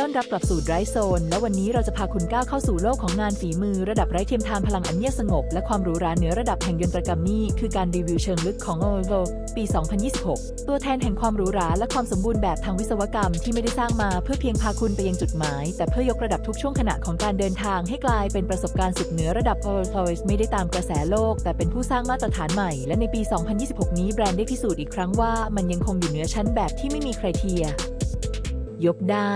้อนรับกลับสู่ไรโซน และวันนี้เราจะพาคุณก้าวเข้าสู่โลกของงานฝีมือระดับไร้เทียมทานพลังอันเงียบสงบ และความหรูหราเหนือระดับแห่งยนตรกรรมนี่คือการรีวิวเชิงลึกของ o v o ปี 2026 ตัวแทนแห่งความหรูหราและความสมบูรณ์แบบทางวิศวกรรมที่ไม่ได้สร้างมาเพื่อเพียงพาคุณไปยังจุดหมาย แต่เพื่อยกระดับทุกช่วงขณะของการเดินทางให้กลายเป็นประสบการณ์สุดเหนือระดับ o v o ไม่ได้ตามกระแสโลก แต่เป็นผู้สร้างมาตรฐานใหม่ และในปี 2026 นี้แบรนด์ได้พิสูจน์อีกครั้งว่ามันยังคงอยู่เหนือชั้นแบบที่ไม่มีใครเทียยกได้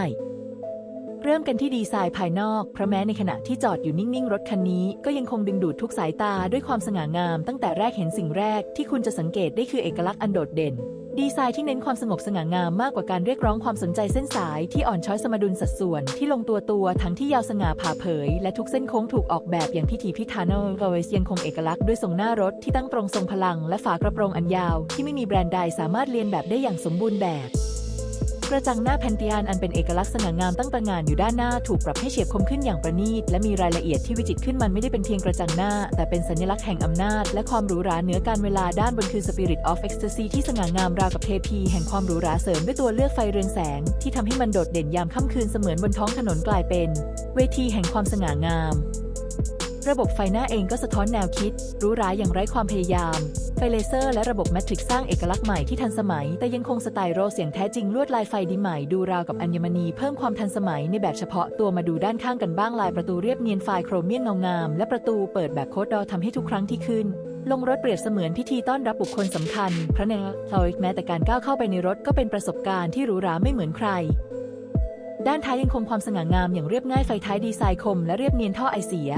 เริ่มกันที่ดีไซน์ภายนอก เพราะแม้ในขณะที่จอดอยู่นิ่ง ๆ รถคันนี้ ก็ยังคงดึงดูดทุกสายตาด้วยความสง่างาม ตั้งแต่แรกเห็นสิ่งแรกที่คุณจะสังเกตได้คือเอกลักษณ์อันโดดเด่น ดีไซน์ที่เน้นความสงบสง่างามมากกว่าการเรียกร้องความสนใจเส้นสายที่อ่อนช้อยสมดุลสัดส่วน ที่ลงตัวตัวทั้งที่ยาวสง่าผ่าเผย และทุกเส้นโค้งถูกออกแบบอย่างพิถีพิถันโรยยังคงเอกลักษณ์ด้วยทรงหน้ารถที่ตั้งตรงทรงพลัง และฝากระโปรงอันยาว ที่ไม่มีแบรนด์ใดสามารถเลียนแบบได้อย่างสมบูรณ์แบบ ระจังหน้าแพนติอานอันเป็นเอกลักษณ์สง่างามตั้งตระงานอยู่ด้านหน้าถูกปรับให้เฉียบคมขึ้นอย่างประณีตและมีรายละเอียดที่วิจิตรขึ้นมันไม่ได้เป็นเพียงกระจังหน้า แต่เป็นสัญลักษณ์แห่งอำนาจ และความหรูหราเหนือการเวลาด้านบนคือ Spirit of Ecstasy ที่สง่างามราวกับเทพีแห่งความหรูหราเสริมด้วยตัวเลือกไฟเรืองแสง ที่ทำให้มันโดดเด่นยามค่ำคืนเสมือนบนท้องถนนกลายเป็น เวทีแห่งความสง่างาม ระบบไฟหน้าเองก็สะท้อนแนวคิด รู้ร้ายอย่างไร้ความพยายาม ไฟเลเซอร์และระบบแมทริกซ์สร้างเอกลักษณ์ใหม่ที่ทันสมัย แต่ยังคงสไตล์โรเสียงแท้จริงลวดลายไฟดีใหม่ดูราวกับอัญมณีเพิ่มความทันสมัยในแบบเฉพาะตัวมาดูด้านข้างกันบ้างลายประตูเรียบเนียนไฟโครเมียมเงางาม และประตูเปิดแบบโคดดอร์ทำให้ทุกครั้งที่ขึ้น ลงรถเปรียบเสมือนพิธีต้อนรับบุคคลสำคัญเพราะในซอยแม้แต่การก้าวเข้าไปในรถก็เป็นประสบการณ์ที่หรูหราไม่เหมือนใครด้านท้ายยังคงความสง่างามอย่างเรียบง่ายไฟท้ายดีไซน์คมและเรียบเนียนท่อไอเสีย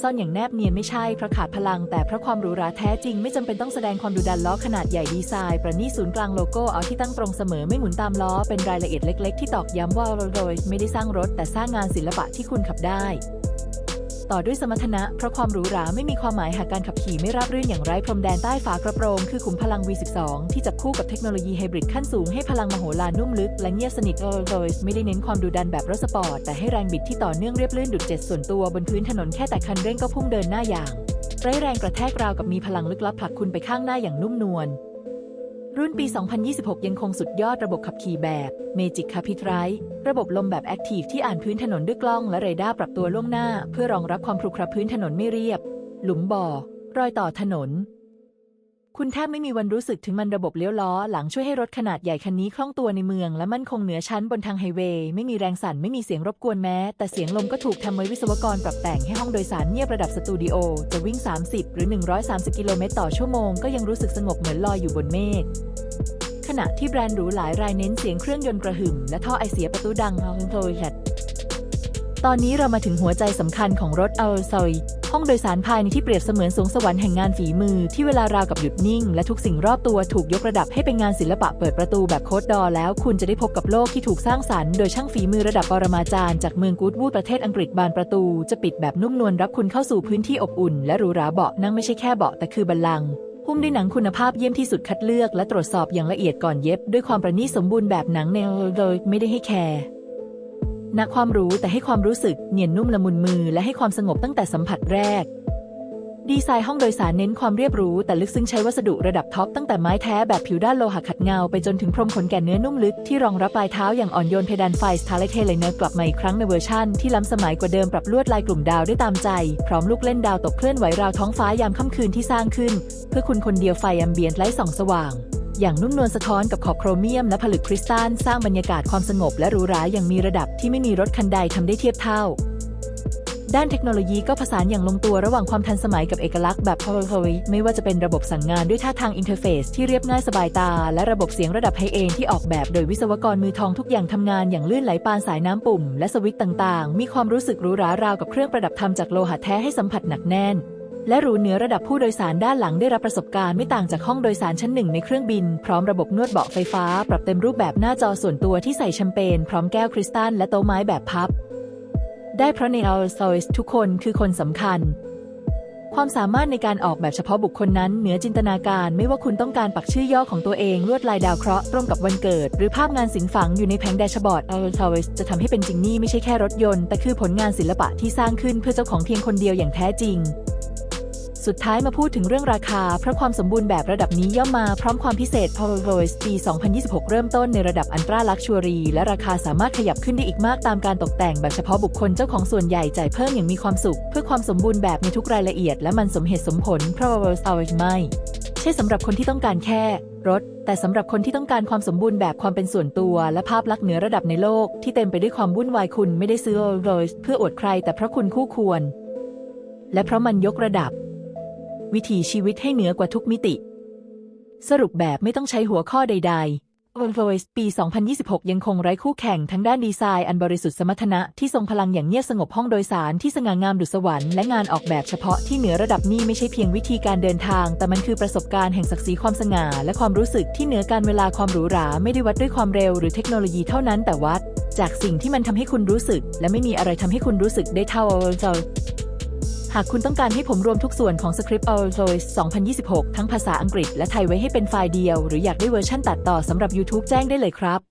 ซ่อนอย่างแนบเนียนไม่ใช่เพราะขาดพลัง แต่เพราะความหรูหราแท้จริงไม่จำเป็นต้องแสดงความดุดันล้อขนาดใหญ่ดีไซน์ ประณีตศูนย์กลางโลโก้เอาที่ตั้งตรงเสมอไม่หมุนตามล้อเป็นรายละเอียดเล็ก ๆ ที่ตอกย้ำว่าโรยไม่ได้สร้างรถแต่สร้างงานศิลปะที่คุณขับได้ ต่อด้วยสมรรถนะ เพราะความหรูหราไม่มีความหมายหากการขับขี่ไม่ราบรื่นอย่างไร้พรมแดนใต้ฝากระโปรง คือขุมพลัง V12 ที่จับคู่กับเทคโนโลยีไฮบริดขั้นสูงให้พลังมโหฬารนุ่มลึกและเงียบสนิทโรยไม่ได้เน้นความดุดันแบบรถสปอร์ต แต่ให้แรงบิดที่ต่อเนื่องเรียบลื่นดุดเจ็ตส่วนตัวบนพื้นถนนแค่แต่คันเร่งก็พุ่งเดินหน้าอย่างไร้แรงกระแทกราวกับมีพลังลึกลับผลักคุณไปข้างหน้าอย่างนุ่มนวล รุ่นปี 2026 ยังคงสุดยอดระบบขับขี่แบบ Magic c a p i t r i ระบบลมแบบ Active ที่อ่านพื้นถนนด้วยกล้องและเรดาร์ปรับตัวล่วงหน้า เพื่อรองรับความครุขระพื้นถนนไม่เรียบ หลุมบ่อ รอยต่อถนน คุณแทบไม่มีวันรู้สึกถึงมันระบบเลี้ยวล้อ หลังช่วยให้รถขนาดใหญ่คันนี้คล่องตัวในเมือง และมั่นคงเหนือชั้นบนทางไฮเวย์ไม่มีแรงสั่นไม่มีเสียงรบกวนแม้ แต่เสียงลมก็ถูกทำไว้วิศวกรปรับแต่งให้ห้องโดยสารเงียบระดับสตูดิโอ จะวิ่ง 30 หรือ 130 กิโลเมตรต่อชั่วโมงก็ยังรู้สึกสงบเหมือนลอยอยู่บนเมฆขณะที่แบรนด์หรูหลายรายเน้นเสียงเครื่องยนต์กระหึ่มและท่อไอเสียประตูดังฮองโทยแฮดตอนนี้เรามาถึงหัวใจสำคัญของรถ a l s o y ห้องโดยสารภายในที่เปรียบเสมือนสวงสวรรค์แห่งงานฝีมือที่เวลาราวกับหยุดนิ่ง และทุกสิ่งรอบตัวถูกยกระดับให้เป็นงานศิลปะเปิดประตูแบบโคดดอแล้วคุณจะได้พบกับโลกที่ถูกสร้างสรรค์โดยช่างฝีมือระดับปรมาจารย์จากเมืองกูดวูดประเทศอังกฤษบานประตู จะปิดแบบนุ่มนวลรับคุณเข้าสู่พื้นที่อบอุ่น และหรูหราเบาะนั่งไม่ใช่แค่เบาะแต่คือบัลลังก์หุ้มด้วยหนังคุณภาพเยี่ยมที่สุดคัดเลือก และตรวจสอบอย่างละเอียดก่อนเย็บ ด้วยความประณีตสมบูรณ์แบบหนังแนวโดยไม่ได้ให้แคร์ นักความรู้แต่ให้ความรู้สึกเนียนนุ่มละมุนมือและให้ความสงบตั้งแต่สัมผัสแรก ดีไซน์ห้องโดยสารเน้นความเรียบรู้แต่ลึกซึ้งใช้วัสดุระดับท็อปตั้งแต่ไม้แท้แบบผิวด้านโลหะขัดเงาไปจนถึงพรมขนแก่เนื้อนุ่มลึกที่รองรับปลายเท้าอย่างอ่อนโยนเพดานไฟสตาร์เลเทเลเนอร์กลับมาอีกครั้งในเวอร์ชั่นที่ล้ำสมัยกว่าเดิมปรับลวดลายกลุ่มดาวได้ตามใจ พร้อมลูกเล่นดาวตกเคลื่อนไหวราวท้องฟ้ายามค่ำคืนที่สร้างขึ้น เพื่อคุณคนเดียวไฟแอมเบียนไร้ส่องสว่าง อย่างนุ่มนวลสะท้อนกับขอบโครเมียมและผลึกคริสตัลสร้างบรรยากาศความสงบและหรูหราอย่างมีระดับที่ไม่มีรถคันใดทำได้เทียบเท่า ด้านเทคโนโลยีก็ผสานอย่างลงตัวระหว่างความทันสมัยกับเอกลักษณ์แบบ PowerPoint ไม่ว่าจะเป็นระบบสั่งงานด้วยท่าทางอินเทอร์เฟซที่เรียบง่ายสบายตา และระบบเสียงระดับไฮเอนที่ออกแบบโดยวิศวกรมือทองทุกอย่างทำงานอย่างลื่นไหลปานสายน้ำปุ่ม และสวิตต่างๆ มีความรู้สึกหรูหราราวกับเครื่องประดับทำจากโลหะแท้ให้สัมผัสหนักแน่น และหรูเหนือระดับผู้โดยสารด้านหลังได้รับประสบการณ์ไม่ต่างจากห้องโดยสารชั้นหนึ่งในเครื่องบิน พร้อมระบบนวดเบาะไฟฟ้า ปรับเต็มรูปแบบหน้าจอส่วนตัวที่ใส่แชมเปญพร้อมแก้วคริสตัลและโต๊ะไม้แบบพับ ได้เพราะใน Our Stories ทุกคนคือคนสำคัญความสามารถในการออกแบบเฉพาะบุคคลนั้นเหนือจินตนาการไม่ว่าคุณต้องการปักชื่อย่อของตัวเองลวดลายดาวเคราะห์ตรงกับวันเกิด หรือภาพงานสิงฝังอยู่ในแผงแดชบอร์ด Our Stories จะทำให้เป็นจริงนี่ไม่ใช่แค่รถยนต์ แต่คือผลงานศิลปะที่สร้างขึ้นเพื่อเจ้าของเพียงคนเดียวอย่างแท้จริง สุดท้ายมาพูดถึงเรื่องราคา เพราะความสมบูรณ์แบบระดับนี้ย่อมมาพร้อมความพิเศษ Power Voice ปี 2026 เริ่มต้นในระดับอันตราลักชัวรีและราคาสามารถขยับขึ้นได้อีกมากตามการตกแต่งแบบเฉพาะบุคคลเจ้าของส่วนใหญ่จ่ายเพิ่มอย่างมีความสุข เพื่อความสมบูรณ์แบบในทุกรายละเอียด และมันสมเหตุสมผล Power Voice เอาไม่ใช่สำหรับคนที่ต้องการแค่รถ แต่สำหรับคนที่ต้องการความสมบูรณ์แบบความเป็นส่วนตัว และภาพลักษณ์เหนือระดับในโลก ที่เต็มไปด้วยความวุ่นวายคุณไม่ได้ซื้อ Rolls Royce เพื่ออวดใคร แต่เพราะคุณคู่ควร และเพราะมันยกระดับ วิถีชีวิตให้เหนือกว่าทุกมิติ สรุปแบบไม่ต้องใช้หัวข้อใดๆ Rolls Royce ปี 2026 ยังคงไร้คู่แข่งทั้งด้านดีไซน์อันบริสุทธิ์สมรรถนะที่ทรงพลังอย่างเงียบสงบห้องโดยสารที่สง่างามดุสวรรค์และงานออกแบบเฉพาะที่เหนือระดับนี้ไม่ใช่เพียงวิธีการเดินทาง แต่มันคือประสบการณ์แห่งศักดิ์ศรีความสง่าและความรู้สึกที่เหนือการเวลาความหรูหราไม่ได้วัดด้วยความเร็วหรือเทคโนโลยีเท่านั้นแต่วัด จากสิ่งที่มันทำให้คุณรู้สึก และไม่มีอะไรทำให้คุณรู้สึกได้เท่า Rolls Royce หากคุณต้องการให้ผมรวมทุกส่วนของสคริปต์ All Toys 2026 ทั้งภาษาอังกฤษและไทยไว้ให้เป็นไฟล์เดียว หรืออยากได้เวอร์ชั่นตัดต่อสำหรับ YouTube แจ้งได้เลยครับ